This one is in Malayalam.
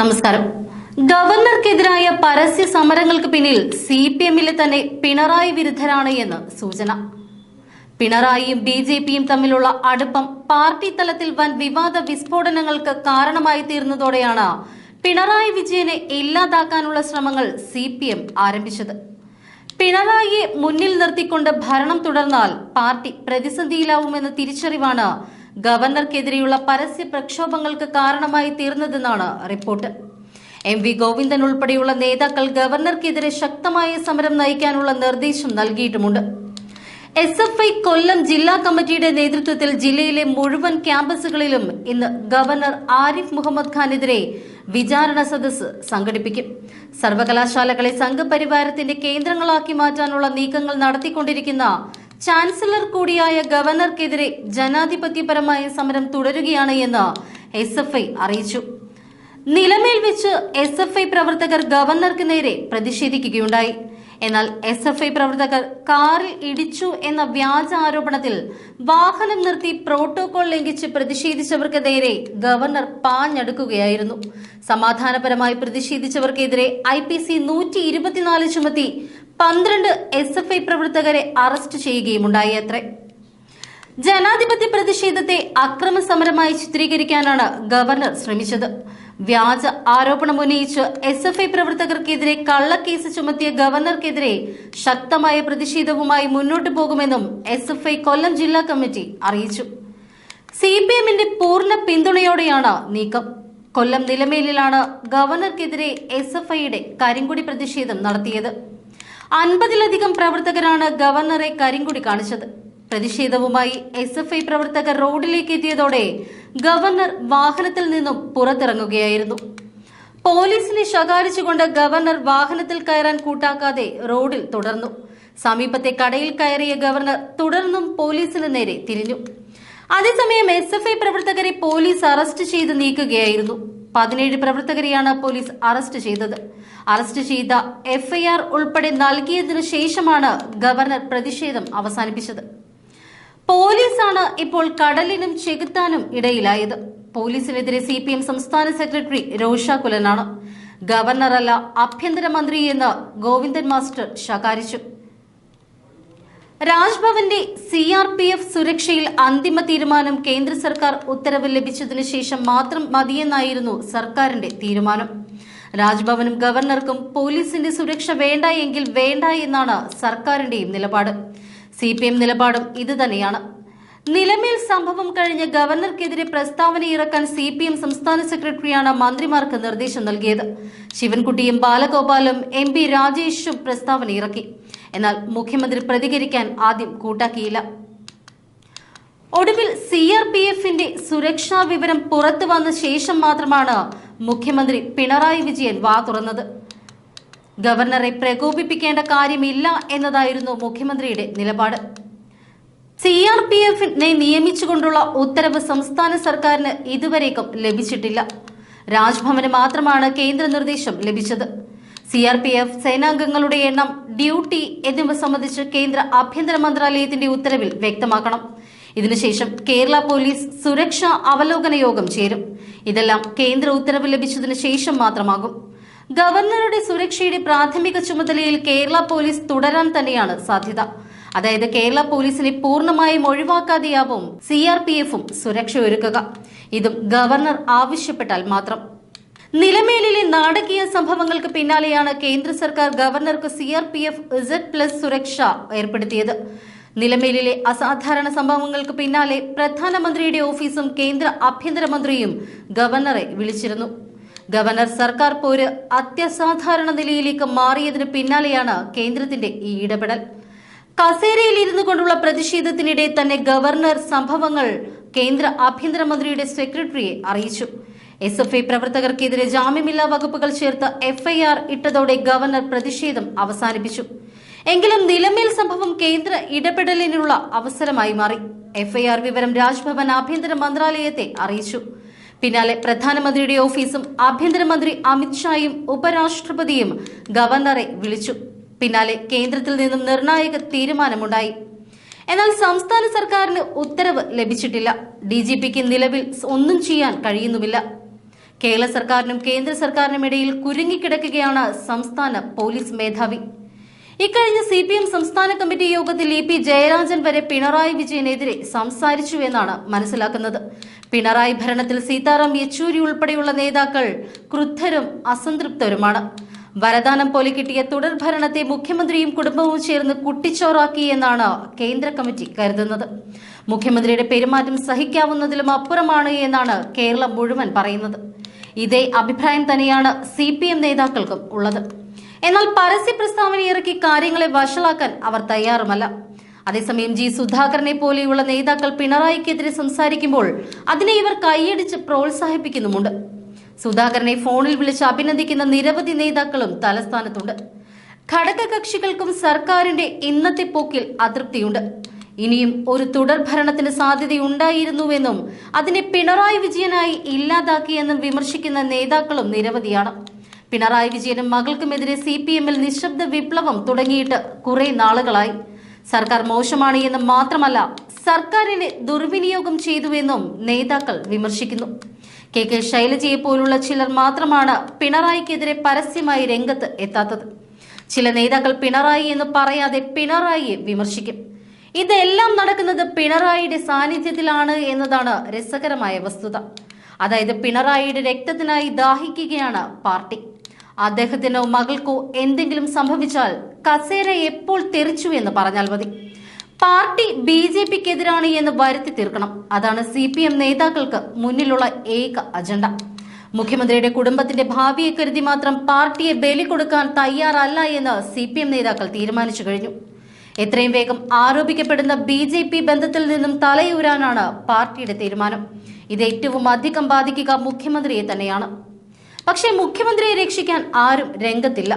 നമസ്കാരം. ഗവർണർക്കെതിരായ പരസ്യ സമരങ്ങൾക്ക് പിന്നിൽ സി പി എമ്മിലെ തന്നെ പിണറായി വിരുദ്ധരാണ് എന്ന് സൂചന. പിണറായിയും ബി ജെ പിയും തമ്മിലുള്ള അടുപ്പം പാർട്ടി തലത്തിൽ വൻ വിവാദ വിസ്ഫോടനങ്ങൾക്ക് കാരണമായി തീർന്നതോടെയാണ് പിണറായി വിജയനെ ഇല്ലാതാക്കാനുള്ള ശ്രമങ്ങൾ സി പി എം ആരംഭിച്ചത്. പിണറായിയെ മുന്നിൽ നിർത്തിക്കൊണ്ട് ഭരണം തുടർന്നാൽ പാർട്ടി പ്രതിസന്ധിയിലാവുമെന്ന തിരിച്ചറിവാണ് ഗവർണർക്കെതിരെയുള്ള പരസ്യ പ്രക്ഷോഭങ്ങൾക്ക് കാരണമായി തീർന്നതെന്നാണ് റിപ്പോർട്ട്. എം വി ഗോവിന്ദൻ ഉൾപ്പെടെയുള്ള നേതാക്കൾ ഗവർണർക്കെതിരെ ശക്തമായ സമരം നയിക്കാനുള്ള നിർദ്ദേശം നൽകിയിട്ടുമുണ്ട്. എസ് എഫ് ഐ കൊല്ലം ജില്ലാ കമ്മിറ്റിയുടെ നേതൃത്വത്തിൽ ജില്ലയിലെ മുഴുവൻ ക്യാമ്പസുകളിലും ഇന്ന് ഗവർണർ ആരിഫ് മുഹമ്മദ് ഖാനെതിരെ വിചാരണ സദസ് സംഘടിപ്പിക്കും. സർവകലാശാലകളെ സംഘപരിവാരത്തിന്റെ കേന്ദ്രങ്ങളാക്കി മാറ്റാനുള്ള നീക്കങ്ങൾ നടത്തിക്കൊണ്ടിരിക്കുന്ന ചാൻസലർ കൂടിയായ ഗവർണർക്കെതിരെ ജനാധിപത്യപരമായ സമരം തുടരുകയാണ് എന്ന് എസ് എഫ് ഐ അറിയിച്ചു. നിലമേൽ വെച്ച് എസ് എഫ് ഐ പ്രവർത്തകർ ഗവർണർക്ക് നേരെ പ്രതിഷേധിക്കുകയുണ്ടായി. എന്നാൽ എസ് എഫ് ഐ പ്രവർത്തകർ കാറിൽ ഇടിച്ചു എന്ന വ്യാജ ആരോപണത്തിൽ വാഹനം നിർത്തി പ്രോട്ടോകോൾ ലംഘിച്ച് പ്രതിഷേധിച്ചവർക്ക് നേരെ ഗവർണർ പാഞ്ഞടുക്കുകയായിരുന്നു. സമാധാനപരമായി പ്രതിഷേധിച്ചവർക്കെതിരെ ഐ പി സി നൂറ്റി ഇരുപത്തിനാല് ചുമത്തി പന്ത്രണ്ട് എസ് എഫ് ഐ പ്രവർത്തകരെ അറസ്റ്റ് ചെയ്യുകയുമുണ്ടായി അത്രേ. ജനാധിപത്യ പ്രതിഷേധത്തെ അക്രമ സമരമായി ചിത്രീകരിക്കാനാണ് ഗവർണർ ശ്രമിച്ചത്. വ്യാജ ആരോപണം ഉന്നയിച്ച് എസ് എഫ് ഐ പ്രവർത്തകർക്കെതിരെ കള്ളക്കേസ് ചുമത്തിയ ഗവർണർക്കെതിരെ ശക്തമായ പ്രതിഷേധവുമായി മുന്നോട്ടു പോകുമെന്നും എസ് എഫ് ഐ കൊല്ലം ജില്ലാ കമ്മിറ്റി അറിയിച്ചു. സി പി എമ്മിന്റെ പൂർണ പിന്തുണയോടെയാണ് നീക്കം. കൊല്ലം നിലമേലിലാണ് ഗവർണർക്കെതിരെ എസ് എഫ് ഐയുടെ കരിങ്കുടി പ്രതിഷേധം നടത്തിയത്. അൻപതിലധികം പ്രവർത്തകരാണ് ഗവർണറെ കരിങ്കുടി കാണിച്ചത്. പ്രതിഷേധവുമായി എസ് എഫ് ഐ പ്രവർത്തകർ റോഡിലേക്ക് എത്തിയതോടെ ഗവർണർ വാഹനത്തിൽ നിന്നും പുറത്തിറങ്ങുകയായിരുന്നു. പോലീസിനെ ശകാരിച്ചുകൊണ്ട് ഗവർണർ വാഹനത്തിൽ കയറാൻ കൂട്ടാക്കാതെ റോഡിൽ തുടർന്നു. സമീപത്തെ കടയിൽ കയറിയ ഗവർണർ തുടർന്നും പോലീസിന് നേരെ തിരിഞ്ഞു. അതേസമയം എസ് എഫ് ഐ പ്രവർത്തകരെ പോലീസ് അറസ്റ്റ് ചെയ്ത് നീക്കുകയായിരുന്നു. പതിനേഴ് പ്രവർത്തകരെയാണ് പോലീസ് അറസ്റ്റ് ചെയ്തത്. അറസ്റ്റ് ചെയ്ത എഫ്ഐആർ ഉൾപ്പെടെ നൽകിയതിനു ശേഷമാണ് ഗവർണർ പ്രതിഷേധം അവസാനിപ്പിച്ചത്. പോലീസാണ് ഇപ്പോൾ കടലിനും ചെകുത്താനും ഇടയിലായത്. പോലീസിനെതിരെ സി പി എം സംസ്ഥാന സെക്രട്ടറി രോഷ കുലനാണ്. ഗവർണറല്ല ആഭ്യന്തരമന്ത്രി എന്ന് ഗോവിന്ദൻ മാസ്റ്റർ ശകാരിച്ചു. രാജ്ഭവന്റെ സി ആർ പി എഫ് സുരക്ഷയിൽ അന്തിമ തീരുമാനം കേന്ദ്ര സർക്കാർ ഉത്തരവ് ലഭിച്ചതിനു ശേഷം മാത്രം മതിയെന്നായിരുന്നു സർക്കാരിന്റെ തീരുമാനം. രാജ്ഭവനും ഗവർണർക്കും പോലീസിന്റെ സുരക്ഷ വേണ്ട എങ്കിൽ വേണ്ട എന്നാണ് സർക്കാരിന്റെയും നിലപാട്. സി പി എം നിലപാടും ഇതുതന്നെയാണ് നിലമേൽ സംഭവം കഴിഞ്ഞ് ഗവർണർക്കെതിരെ പ്രസ്താവന ഇറക്കാൻ സി പി എം സംസ്ഥാന സെക്രട്ടറിയാണ് മന്ത്രിമാർക്ക് നിർദ്ദേശം നൽകിയത്. ശിവൻകുട്ടിയും ബാലഗോപാലും എം പി രാജേഷും പ്രസ്താവന ഇറക്കി. എന്നാൽ മുഖ്യമന്ത്രി പ്രതികരിക്കാൻ ആദ്യം കൂട്ടാക്കിയില്ല. ഒടുവിൽ സി ആർ പി എഫിന്റെ സുരക്ഷാ വിവരം പുറത്തു വന്ന ശേഷം മാത്രമാണ് മുഖ്യമന്ത്രി പിണറായി വിജയൻ വാ തുറന്നത്. ഗവർണറെ പ്രകോപിപ്പിക്കേണ്ട കാര്യമില്ല എന്നതായിരുന്നു മുഖ്യമന്ത്രിയുടെ നിലപാട്. സി ആർ പി എഫിനെ നിയമിച്ചുകൊണ്ടുള്ള ഉത്തരവ് സംസ്ഥാന സർക്കാരിന് ഇതുവരേക്കും ലഭിച്ചിട്ടില്ല. രാജ്ഭവന് മാത്രമാണ് കേന്ദ്ര നിർദ്ദേശം ലഭിച്ചത്. സി ആർ പി എഫ് സേനാംഗങ്ങളുടെ എണ്ണം ഡ്യൂട്ടി എന്നിവ സംബന്ധിച്ച് കേന്ദ്ര ആഭ്യന്തര മന്ത്രാലയത്തിന്റെ ഉത്തരവിൽ വ്യക്തമാക്കണം. ഇതിനുശേഷം കേരള പോലീസ് സുരക്ഷാ അവലോകന യോഗം ചേരും. ഇതെല്ലാം കേന്ദ്ര ഉത്തരവ് ലഭിച്ചതിനു ശേഷം മാത്രമാകും. ഗവർണറുടെ സുരക്ഷയുടെ പ്രാഥമിക ചുമതലയിൽ കേരള പോലീസ് തുടരാൻ തന്നെയാണ് സാധ്യത. അതായത് കേരള പോലീസിനെ പൂർണമായും ഒഴിവാക്കാതെയാവും സി ആർ പി എഫും സുരക്ഷ ഒരുക്കുക ഇതും ഗവർണർ ആവശ്യപ്പെട്ടാൽ മാത്രം. നിലമേലിലെ നാടകീയ സംഭവങ്ങൾക്ക് പിന്നാലെയാണ് കേന്ദ്ര സർക്കാർ ഗവർണർക്ക് C R P F Z plus സുരക്ഷ ഏർപ്പെടുത്തിയത്. നിലമേലിലെ അസാധാരണ സംഭവങ്ങൾക്ക് പിന്നാലെ പ്രധാനമന്ത്രിയുടെ ഓഫീസും കേന്ദ്ര ആഭ്യന്തരമന്ത്രിയും ഗവർണറെ വിളിച്ചിരുന്നു. ഗവർണർ സർക്കാർ പോര് അത്യസാധാരണ നിലയിലേക്ക് മാറിയതിന് പിന്നാലെയാണ് കേന്ദ്രത്തിന്റെ ഈ ഇടപെടൽ. കസേരയിൽ ഇരുന്നു കൊണ്ടുള്ള പ്രതിഷേധത്തിനിടെ തന്നെ ഗവർണർ സംഭവങ്ങൾ കേന്ദ്ര ആഭ്യന്തരമന്ത്രിയുടെ സെക്രട്ടറിയെ അറിയിച്ചു. എസ് എഫ് ഐ പ്രവർത്തകർക്കെതിരെ ജാമ്യമില്ലാ വകുപ്പുകൾ ചേർത്ത് എഫ്ഐആർ ഇട്ടതോടെ ഗവർണർ പ്രതിഷേധം അവസാനിപ്പിച്ചു. എങ്കിലും നിലമേൽ സംഭവം കേന്ദ്ര ഇടപെടലിനുള്ള അവസരമായി മാറി. എഫ്ഐആർ വിവരം രാജ്ഭവൻ ആഭ്യന്തര മന്ത്രാലയത്തെ അറിയിച്ചു. പിന്നാലെ പ്രധാനമന്ത്രിയുടെ ഓഫീസും ആഭ്യന്തരമന്ത്രി അമിത്ഷായും ഉപരാഷ്ട്രപതിയും ഗവർണറെ വിളിച്ചു. പിന്നാലെ കേന്ദ്രത്തിൽ നിന്നും നിർണായക തീരുമാനമുണ്ടായി. എന്നാൽ സംസ്ഥാന സർക്കാരിന് ഉത്തരവ് ലഭിച്ചിട്ടില്ല. ഡി നിലവിൽ ഒന്നും ചെയ്യാൻ കഴിയുന്നുമില്ല. കേരള സർക്കാരിനും കേന്ദ്ര സർക്കാരിനും ഇടയിൽ കുരുങ്ങിക്കിടക്കുകയാണ് സംസ്ഥാന പോലീസ് മേധാവി. ഇക്കഴിഞ്ഞ സി പി എം സംസ്ഥാന കമ്മിറ്റി യോഗത്തിൽ ഇ പി ജയരാജൻ വരെ പിണറായി വിജയനെതിരെ സംസാരിച്ചു എന്നാണ് മനസ്സിലാക്കുന്നത്. പിണറായി ഭരണത്തിൽ സീതാറാം യെച്ചൂരി ഉൾപ്പെടെയുള്ള നേതാക്കൾ ക്രുദ്ധരും അസംതൃപ്തരുമാണ്. വരദാനം പോലെ കിട്ടിയ തുടർ ഭരണത്തെ മുഖ്യമന്ത്രിയും കുടുംബവും ചേർന്ന് കുട്ടിച്ചോറാക്കി എന്നാണ് കേന്ദ്ര കമ്മിറ്റി കരുതുന്നത്. മുഖ്യമന്ത്രിയുടെ പെരുമാറ്റം സഹിക്കാവുന്നതിലും അപ്പുറമാണ് എന്നാണ് കേരളം മുഴുവൻ പറയുന്നത്. ഇതേ അഭിപ്രായം തന്നെയാണ് സി പി എം നേതാക്കൾക്കും ഉള്ളത്. എന്നാൽ പരസ്യ പ്രസ്താവന ഇറക്കി കാര്യങ്ങളെ വഷളാക്കാൻ അവർ തയ്യാറുമല്ല. അതേസമയം ജി സുധാകരനെ പോലെയുള്ള നേതാക്കൾ പിണറായിക്കെതിരെ സംസാരിക്കുമ്പോൾ അതിനെ ഇവർ കൈയടിച്ച് പ്രോത്സാഹിപ്പിക്കുന്നുമുണ്ട്. സുധാകരനെ ഫോണിൽ വിളിച്ച് അഭിനന്ദിക്കുന്ന നിരവധി നേതാക്കളും തലസ്ഥാനത്തുണ്ട്. ഘടകകക്ഷികൾക്കും സർക്കാരിന്റെ ഇന്നത്തെ പോക്കിൽ അതൃപ്തിയുണ്ട്. ഇനിയും ഒരു തുടർ ഭരണത്തിന് സാധ്യതയുണ്ടായിരുന്നുവെന്നും അതിനെ പിണറായി വിജയനായി ഇല്ലാതാക്കിയെന്നും വിമർശിക്കുന്ന നേതാക്കളും നിരവധിയാണ് പിണറായി വിജയനും മകൾക്കുമെതിരെ സി പി എമ്മിൽ നിശബ്ദ വിപ്ലവം തുടങ്ങിയിട്ട് കുറെ നാളുകളായി. സർക്കാർ മോശമാണ് എന്ന് മാത്രമല്ല സർക്കാരിനെ ദുർവിനിയോഗം ചെയ്തുവെന്നും നേതാക്കൾ വിമർശിക്കുന്നു. കെ കെ ശൈലജയെ പോലുള്ള ചിലർ മാത്രമാണ് പിണറായിക്കെതിരെ പരസ്യമായി രംഗത്ത് എത്താത്തത്. ചില നേതാക്കൾ പിണറായി എന്ന് പറയാതെ പിണറായിയെ വിമർശിക്കും. ഇതെല്ലാം നടക്കുന്നത് പിണറായിയുടെ സാന്നിധ്യത്തിലാണ് എന്നതാണ് രസകരമായ വസ്തുത. അതായത് പിണറായിയുടെ രക്തത്തിനായി ദാഹിക്കുകയാണ് പാർട്ടി. അദ്ദേഹത്തിനോ മകൾക്കോ എന്തെങ്കിലും സംഭവിച്ചാൽ കസേര എപ്പോൾ തെറിച്ചു എന്ന് പറഞ്ഞാൽ മതി. പാർട്ടി ബി ജെ പിക്കെതിരാണ് എന്ന് വരുത്തി തീർക്കണം. അതാണ് സി പി എം നേതാക്കൾക്ക് മുന്നിലുള്ള ഏക അജണ്ട. മുഖ്യമന്ത്രിയുടെ കുടുംബത്തിന്റെ ഭാവിയെ കരുതി മാത്രം പാർട്ടിയെ ബലി കൊടുക്കാൻ തയ്യാറല്ല എന്ന് സി പി എം നേതാക്കൾ തീരുമാനിച്ചു കഴിഞ്ഞു. എത്രയും വേഗം ആരോപിക്കപ്പെടുന്ന ബി ജെ പി ബന്ധത്തിൽ നിന്നും തലയൂരാനാണ് പാർട്ടിയുടെ തീരുമാനം. ഇത് ഏറ്റവും അധികം ബാധിക്കുക മുഖ്യമന്ത്രിയെ തന്നെയാണ്. പക്ഷേ മുഖ്യമന്ത്രിയെ രക്ഷിക്കാൻ ആരും രംഗത്തില്ല.